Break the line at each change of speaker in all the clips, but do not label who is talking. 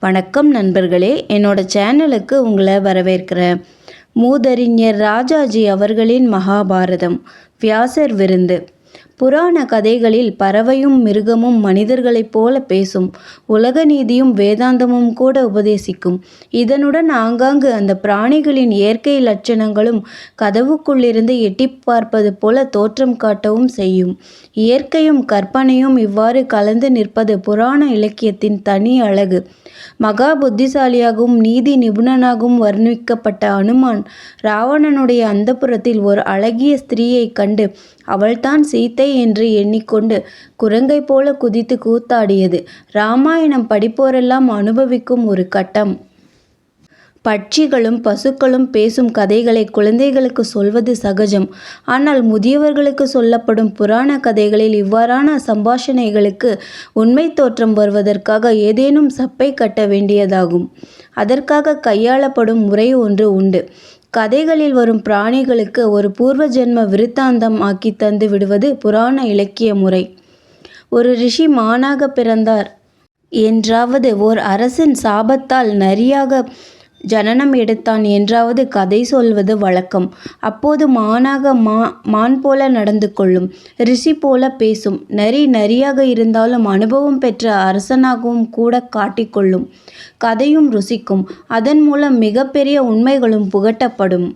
வணக்கம் நண்பர்களே என்னோட சேனலுக்கு உங்களை வரவேற்கிறேன். மூதறிஞர் ராஜாஜி அவர்களின் மகாபாரதம் வியாசர் விருந்து. புராண கதைகளில் பறவையும் மிருகமும் மனிதர்களைப் போல பேசும். உலக நீதியும் வேதாந்தமும் கூட உபதேசிக்கும். இதனுடன் ஆங்காங்கு அந்த பிராணிகளின் இயற்கை லட்சணங்களும் கதவுக்குள்ளிருந்து எட்டிப் பார்ப்பது போல தோற்றம் காட்டவும் செய்யும். இயற்கையும் கற்பனையும் இவ்வாறு கலந்து நிற்பது புராண இலக்கியத்தின் தனி அழகு. மகா புத்திசாலியாகவும் நீதி நிபுணனாகவும் வர்ணிக்கப்பட்ட அனுமான் ராவணனுடைய அந்தப்புறத்தில் ஒரு அழகிய ஸ்திரீயை கண்டு அவள்தான் சீத்தை என்று எண்ணிக்கொண்டு குரங்கை போல குதித்து கூத்தாடியது. ராமாயணம் படிப்போரெல்லாம் அனுபவிக்கும் ஒரு கட்டம். பட்சிகளும் பசுக்களும் பேசும் கதைகளை குழந்தைகளுக்கு சொல்வது சகஜம். ஆனால் முதியவர்களுக்கு சொல்லப்படும் புராண கதைகளில் இவ்வாறான சம்பாஷணைகளுக்கு உண்மை தோற்றம் வருவதற்காக ஏதேனும் சப்பை கட்ட வேண்டியதாகும். அதற்காக கையாளப்படும் முறை ஒன்று உண்டு. கதைகளில் வரும் பிராணிகளுக்கு ஒரு பூர்வ ஜென்ம விருத்தாந்தம் ஆக்கி தந்து விடுவது புராண இலக்கிய முறை. ஒரு ரிஷி மானாக பிறந்தார். என்றாவது ஓர் அரசன் சாபத்தால் நரியாக ஜனனம் எடுத்தான் என்றாவது கதை சொல்வது வழக்கம். அப்போது மானாக மா மான் போல நடந்து கொள்ளும் ரிஷி போல பேசும் நரி நரியாக இருந்தாலும் அனுபவம் பெற்ற அரசனாகவும் கூட காட்டிக்கொள்ளும் கதையும் ருசிக்கும். அதன் மூலம் மிகப்பெரிய உண்மைகளும் புகட்டப்படும்.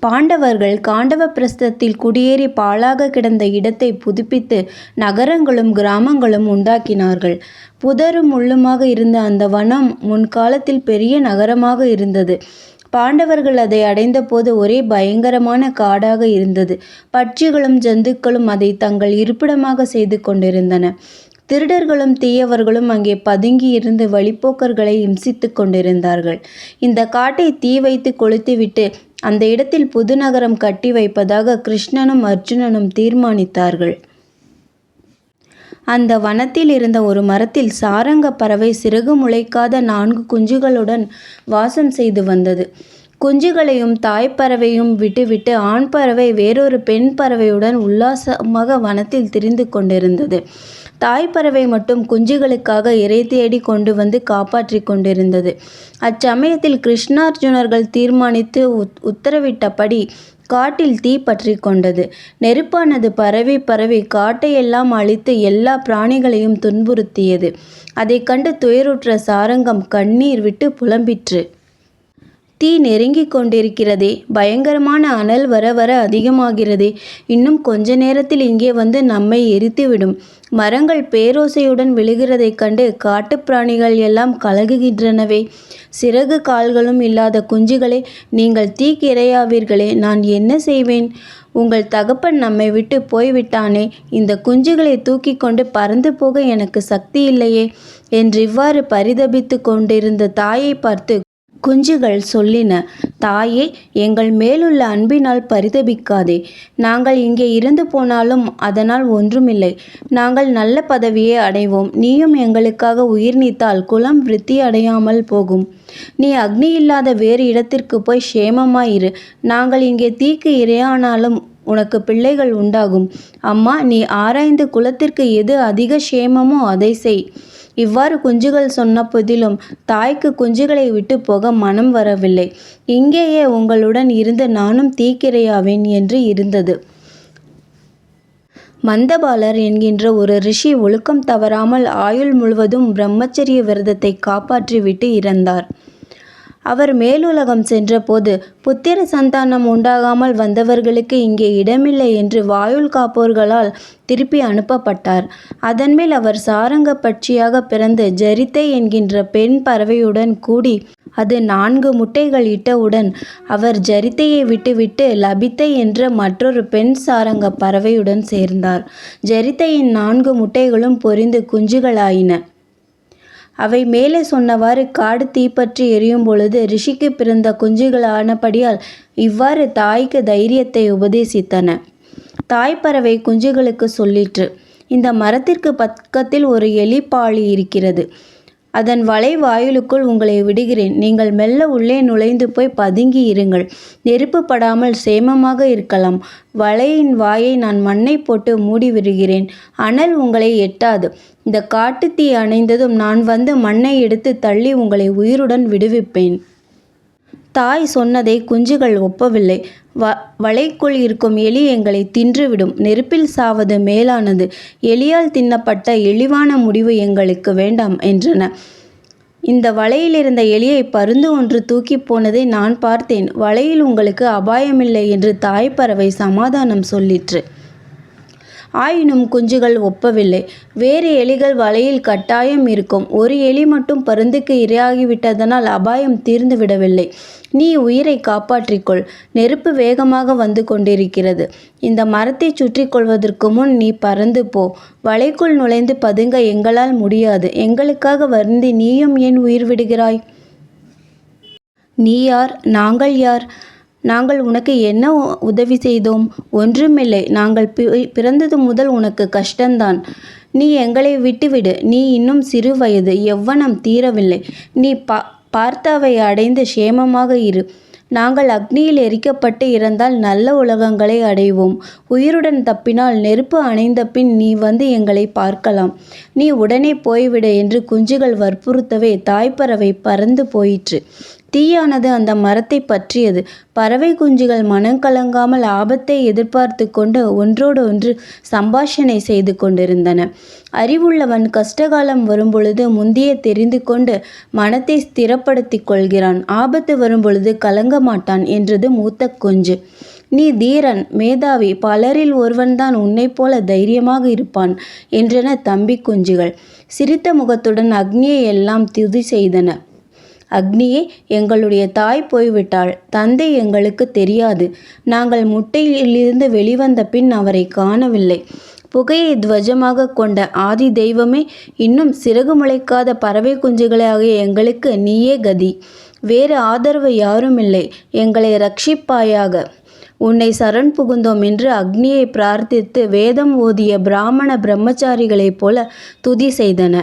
பாண்டவர்கள் காண்டவ பிரஸ்தத்தில் குடியேறி பாழாக கிடந்த இடத்தை புதுப்பித்து நகரங்களும் கிராமங்களும் உண்டாக்கினார்கள். புதரும் முள்ளுமாக இருந்த அந்த வனம் முன்காலத்தில் பெரிய நகரமாக இருந்தது. பாண்டவர்கள் அதை அடைந்தபோது ஒரே பயங்கரமான காடாக இருந்தது. பட்சிகளும் ஜந்துக்களும் அதை தங்கள் இருப்பிடமாக செய்து கொண்டிருந்தன. திருடர்களும் தீயவர்களும் அங்கே பதுங்கி இருந்து வழிப்போக்கர்களை இம்சித்து கொண்டிருந்தார்கள். இந்த காட்டை தீ வைத்து கொளுத்திவிட்டு அந்த இடத்தில் புதுநகரம் கட்டி வைப்பதாக கிருஷ்ணனும் அர்ஜுனனும் தீர்மானித்தார்கள். அந்த வனத்தில் இருந்த ஒரு மரத்தில் சாரங்க பறவை சிறகு முளைக்காத நான்கு குஞ்சுகளுடன் வாசம் செய்து வந்தது. குஞ்சுகளையும் தாய்ப்பறவையும் விட்டுவிட்டு ஆண் பறவை வேறொரு பெண் பறவையுடன் உல்லாசமாக வனத்தில் திரிந்து கொண்டிருந்தது. தாய்ப்பறவை மட்டும் குஞ்சுகளுக்காக இறை தேடி கொண்டு வந்து காப்பாற்றி கொண்டிருந்தது. அச்சமயத்தில் கிருஷ்ணார்ஜுனர்கள் தீர்மானித்து உத்தரவிட்டபடி காட்டில் தீ பற்றி கொண்டது. நெருப்பானது பரவி பரவி காட்டையெல்லாம் அழித்து எல்லா பிராணிகளையும் துன்புறுத்தியது. அதை கண்டு துயருற்ற சாரங்கம் கண்ணீர் விட்டு புலம்பிற்று. தீ நெருங்கிக் கொண்டிருக்கிறதே. பயங்கரமான அனல் வர வர அதிகமாகிறதே. இன்னும் கொஞ்ச நேரத்தில் இங்கே வந்து நம்மை எரித்துவிடும். மரங்கள் பேரோசையுடன் விழுகிறதைக் கண்டு காட்டுப் பிராணிகள் எல்லாம் கலகுகின்றனவே சிறகு கால்களும் இல்லாத குஞ்சுகளே நீங்கள் தீக்கிரையாவீர்களே நான் என்ன செய்வேன்? உங்கள் தகப்பன் நம்மை விட்டு போய்விட்டானே. இந்த குஞ்சுகளை தூக்கி கொண்டு பறந்து போக எனக்கு சக்தி இல்லையே. என்று இவ்வாறு பரிதபித்து கொண்டிருந்த தாயை பார்த்து குஞ்சுகள் சொல்லின தாயே எங்கள் மேலுள்ள அன்பினால் பரிதபிக்காதே. நாங்கள் இங்கே இருந்து போனாலும் அதனால் ஒன்றுமில்லை. நாங்கள் நல்ல பதவியை அடைவோம். நீயும் எங்களுக்காக உயிர் நீத்தால் குலம் விருத்தி அடையாமல் போகும். நீ அக்னி இல்லாத வேறு இடத்திற்கு போய் சேமமாயிரு நாங்கள் இங்கே தீக்கு இரையானாலும் உனக்கு பிள்ளைகள் உண்டாகும். அம்மா நீ ஆராய்ந்து குலத்திற்கு எது அதிக சேமமோ அதை செய். இவ்வாறு குஞ்சுகள் சொன்ன போதிலும் தாய்க்கு குஞ்சுகளை விட்டு போக மனம் வரவில்லை. இங்கேயே உங்களுடன் இருந்து நானும் தீக்கிரையாவேன் என்று இருந்தது. மந்தபாலர் என்கின்ற ஒரு ரிஷி ஒழுக்கம் தவறாமல் ஆயுள் முழுவதும் பிரம்மச்சரிய விரதத்தை காப்பாற்றிவிட்டு இறந்தார். அவர் மேலுலகம் சென்றபோது புத்திர சந்தானம் உண்டாகாமல் வந்தவர்களுக்கு இங்கே இடமில்லை என்று வாயுள் காப்போர்களால் திருப்பி அனுப்பப்பட்டார். அதன்மேல் அவர் சாரங்க பட்சியாக பிறந்து ஜரித்தை என்கின்ற பெண் பறவையுடன் கூடி அது நான்கு முட்டைகள் இட்டவுடன் அவர் ஜரித்தையை விட்டுவிட்டு லபித்தை என்ற மற்றொரு பெண் சாரங்க பறவையுடன் சேர்ந்தார். ஜரித்தையின் நான்கு முட்டைகளும் பொரிந்து குஞ்சுகளாயின. அவை மேலே சொன்னவாறு காடு தீப்பற்றி எரியும் பொழுது ரிஷிக்கு பிறந்த குஞ்சுகள் ஆனபடியால் இவ்வாறு தாய்க்கு தைரியத்தை உபதேசித்தன. தாய் பறவை குஞ்சுகளுக்கு சொல்லிற்று இந்த மரத்திற்கு பக்கத்தில் ஒரு எலிப்பாளி இருக்கிறது. அதன் வலை வாயிலுக்குள் உங்களை விடுகிறேன். நீங்கள் மெல்ல உள்ளே நுழைந்து போய் பதுங்கி இருங்கள். நெருப்பு படாமல் சேமமாக இருக்கலாம். வலையின் வாயை நான் மண்ணை போட்டு மூடி விடுகிறேன் அனல் உங்களை எட்டாது. இந்த காட்டுத் தீ அணைந்ததும் நான் வந்து மண்ணை எடுத்து தள்ளி உங்களை உயிருடன் விடுவிப்பேன். தாய் சொன்னதை குஞ்சுகள் ஒப்பவில்லை. வ வலைக்குள் இருக்கும் எலி எங்களை தின்றுவிடும். நெருப்பில் சாவது மேலானது. எலியால் தின்னப்பட்ட இழிவான முடிவு எங்களுக்கு வேண்டாம் என்றன. இந்த வலையில் இருந்த எலியை பருந்து ஒன்று தூக்கிப் போனதை நான் பார்த்தேன். வலையில் உங்களுக்கு அபாயமில்லை என்று தாய் பறவை சமாதானம் சொல்லிற்று. ஆயினும் குஞ்சுகள் ஒப்பவில்லை. வேறு எலிகள் வலையில் கட்டாயம் இருக்கும். ஒரு எலி மட்டும் பருந்துக்கு இரையாகிவிட்டதனால் அபாயம் தீர்ந்து விடவில்லை நீ உயிரை காப்பாற்றிக்கொள். நெருப்பு வேகமாக வந்து கொண்டிருக்கிறது. இந்த மரத்தை சுற்றி கொள்வதற்கு முன் நீ பறந்து போ. வலைக்குள் நுழைந்து பதுங்க எங்களால் முடியாது. எங்களுக்காக வருந்தி நீயும் ஏன் உயிர் விடுகிறாய்? நீ யார்? நாங்கள் யார்? நாங்கள் உனக்கு என்ன உதவி செய்தோம்? ஒன்றுமில்லை. நாங்கள் பி- பிறந்தது முதல் உனக்கு கஷ்டந்தான். நீ எங்களை விட்டுவிடு. நீ இன்னும் சிறு வயது. எவ்வனம் தீரவில்லை. நீ பா பார்த்தாவை அடைந்து சேமமாக இரு. நாங்கள் அக்னியில் எரிக்கப்பட்டு இறந்தால் நல்ல உலகங்களை அடைவோம். உயிருடன் தப்பினால் நெருப்பு அணைந்த பின் நீ வந்து எங்களை பார்க்கலாம். நீ உடனே போய்விடு என்று குஞ்சுகள் வற்புறுத்தவே தாய்ப்பறவை பறந்து போயிற்று. தீயானது அந்த மரத்தை பற்றியது. பறவை குஞ்சுகள் மனம் கலங்காமல் ஆபத்தை எதிர்பார்த்து கொண்டு ஒன்றோடு ஒன்று சம்பாஷணை செய்து கொண்டிருந்தன. அறிவுள்ளவன் கஷ்டகாலம் வரும்பொழுது முந்திய தெரிந்து கொண்டு மனத்தை ஸ்திரப்படுத்திக் கொள்கிறான். ஆபத்து வரும்பொழுது கலங்க மாட்டான் என்றது மூத்த குஞ்சு. நீ தீரன் மேதாவி பலரில் ஒருவன்தான் உன்னைப் போல தைரியமாக இருப்பான் என்றன தம்பி குஞ்சுகள். சிரித்த முகத்துடன் அக்னியை எல்லாம் துதி செய்தன. அக்னியே எங்களுடைய தாய் போய்விட்டாள். தந்தை எங்களுக்கு தெரியாது. நாங்கள் முட்டையிலிருந்து வெளிவந்த பின் அவரை காணவில்லை. புகையை துவஜமாக கொண்ட ஆதி தெய்வமே இன்னும் சிறகு முளைக்காத பறவை குஞ்சுகளாகிய எங்களுக்கு நீயே கதி. வேறு ஆதரவு யாரும் இல்லை எங்களை ரட்சிப்பாயாக. உன்னை சரண் புகுந்தோம் என்று அக்னியை பிரார்த்தித்து வேதம் ஓதிய பிராமண பிரம்மச்சாரிகளைப் போல துதி செய்தன.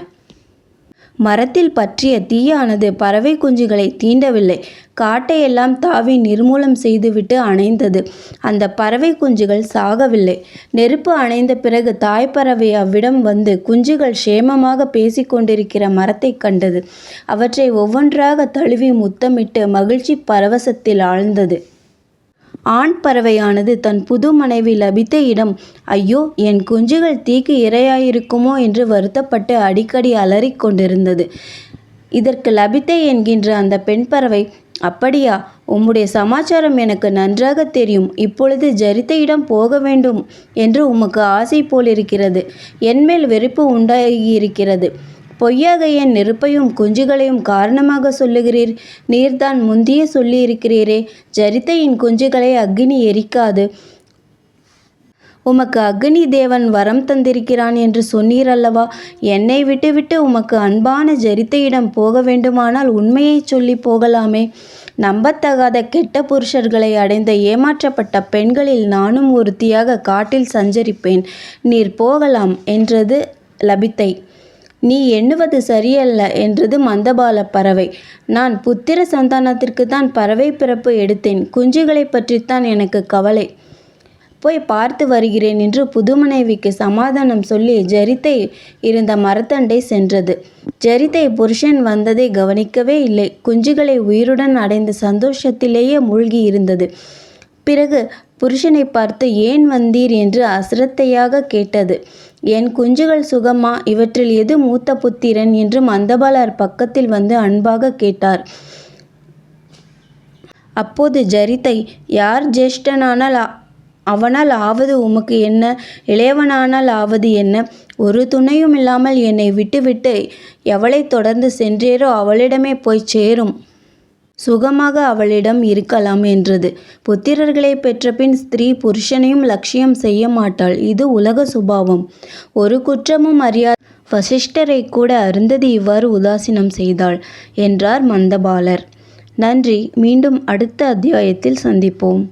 மரத்தில் பற்றிய தீயானது பறவை குஞ்சுகளை தீண்டவில்லை. காட்டையெல்லாம் தாவி நிர்மூலம் செய்துவிட்டு அணைந்தது. அந்த பறவை குஞ்சுகள் சாகவில்லை. நெருப்பு அணைந்த பிறகு தாய்ப்பறவை அவ்விடம் வந்து குஞ்சுகள் சேமமாக பேசிக்கொண்டிருக்கிற மரத்தைக் கண்டது. அவற்றை ஒவ்வொன்றாக தழுவி முத்தமிட்டு மகிழ்ச்சி பரவசத்தில் ஆழ்ந்தது. ஆண் பறவையானது தன் புது மனைவி லபித்தையிடம் ஐயோ என் குஞ்சுகள் தீக்கு இரையாயிருக்குமோ என்று வருத்தப்பட்டு அடிக்கடி அலறிக் கொண்டிருந்தது. இதற்கு லபித்தை என்கின்ற அந்த பெண் பறவை அப்படியா உம்முடைய சமாச்சாரம் எனக்கு நன்றாக தெரியும். இப்பொழுது ஜரித்தையிடம் போக வேண்டும் என்று உமக்கு ஆசை போலிருக்கிறது. என்மேல் வெறுப்பு உண்டாகியிருக்கிறது. பொய்யாக என் நெருப்பையும் குஞ்சுகளையும் காரணமாக சொல்லுகிறீர். நீர்தான் முந்தியே சொல்லியிருக்கிறீரே. ஜரித்தையின் குஞ்சுகளை அக்னி எரிக்காது. உமக்கு அக்னி தேவன் வரம் தந்திருக்கிறான் என்று சொன்னீர் அல்லவா? என்னை விட்டுவிட்டு உமக்கு அன்பான ஜரித்தையிடம் போக வேண்டுமானால் உண்மையை சொல்லி போகலாமே. நம்பத்தகாத கெட்ட புருஷர்களை அடைந்த ஏமாற்றப்பட்ட பெண்களில் நானும் ஒருத்தியாக காட்டில் சஞ்சரிப்பேன். நீர் போகலாம் என்றது லபித்தை. நீ எண்ணுவது சரியல்ல என்றது மந்தபால பறவை. நான் புத்திர சந்தானத்திற்கு தான் பறவை பிறப்பு எடுத்தேன். குஞ்சுகளை பற்றித்தான் எனக்கு கவலை. போய் பார்த்து வருகிறேன் என்று புது மனைவிக்கு சமாதானம் சொல்லி ஜரித்தை இருந்த மரத்தண்டை சென்றது. ஜரித்தை புருஷன் வந்ததை கவனிக்கவே இல்லை. குஞ்சுகளை உயிருடன் அடைந்த சந்தோஷத்திலேயே மூழ்கி இருந்தது. பிறகு புருஷனை பார்த்து ஏன் வந்தீர்? என்று அசிரத்தையாக கேட்டது. என் குஞ்சுகள் சுகமா இவற்றில் எது மூத்த புத்திரன்? என்று மந்தபாலர் பக்கத்தில் வந்து அன்பாக கேட்டார். அப்போது ஜரித்தை யார் ஜேஷ்டனானால் அவனால் ஆவது உமக்கு என்ன? இளையவனானால் ஆவது என்ன? ஒரு துணையும் இல்லாமல் என்னை விட்டுவிட்டு எவளை தொடர்ந்து சென்றேரோ அவளிடமே போய் சேரும். சுகமாக அவளிடம் இருக்கலாம் என்றது. புத்திரர்களை பெற்றபின் ஸ்திரீ புருஷனையும் லட்சியம் செய்ய மாட்டாள். இது உலக சுபாவம். ஒரு குற்றமும் அறியா வசிஷ்டரை கூட அருந்ததி இவ்வாறு உதாசீனம் செய்தாள் என்றார் மந்தபாலர். நன்றி. மீண்டும் அடுத்த அத்தியாயத்தில் சந்திப்போம்.